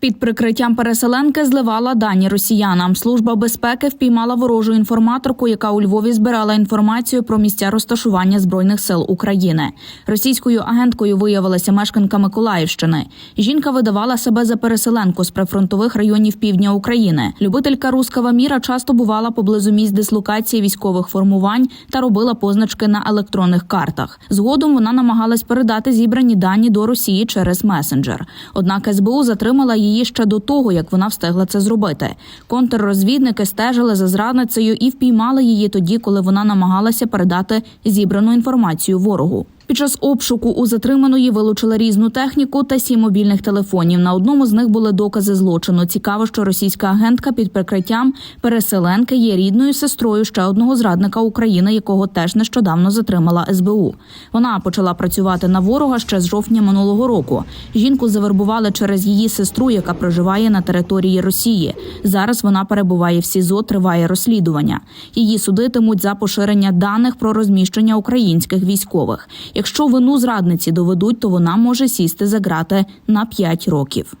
Під прикриттям переселенки зливала дані росіянам. Служба безпеки впіймала ворожу інформаторку, яка у Львові збирала інформацію про місця розташування збройних сил України. Російською агенткою виявилася мешканка Миколаївщини. Жінка видавала себе за переселенку з прифронтових районів півдня України. Любителька рускава міра часто бувала поблизу місць дислокації військових формувань та робила позначки на електронних картах. Згодом вона намагалась передати зібрані дані до Росії через месенджер. Однак СБУ затримала її ще до того, як вона встигла це зробити. Контррозвідники стежили за зрадницею і впіймали її тоді, коли вона намагалася передати зібрану інформацію ворогу. Під час обшуку у затриманої вилучили різну техніку та сім мобільних телефонів. На одному з них були докази злочину. Цікаво, що російська агентка під прикриттям переселенки є рідною сестрою ще одного зрадника України, якого теж нещодавно затримала СБУ. Вона почала працювати на ворога ще з жовтня минулого року. Жінку завербували через її сестру, яка проживає на території Росії. Зараз вона перебуває в СІЗО, триває розслідування. Її судитимуть за поширення даних про розміщення українських військових. Якщо вину зрадниці доведуть, то вона може сісти за грати на 5 років.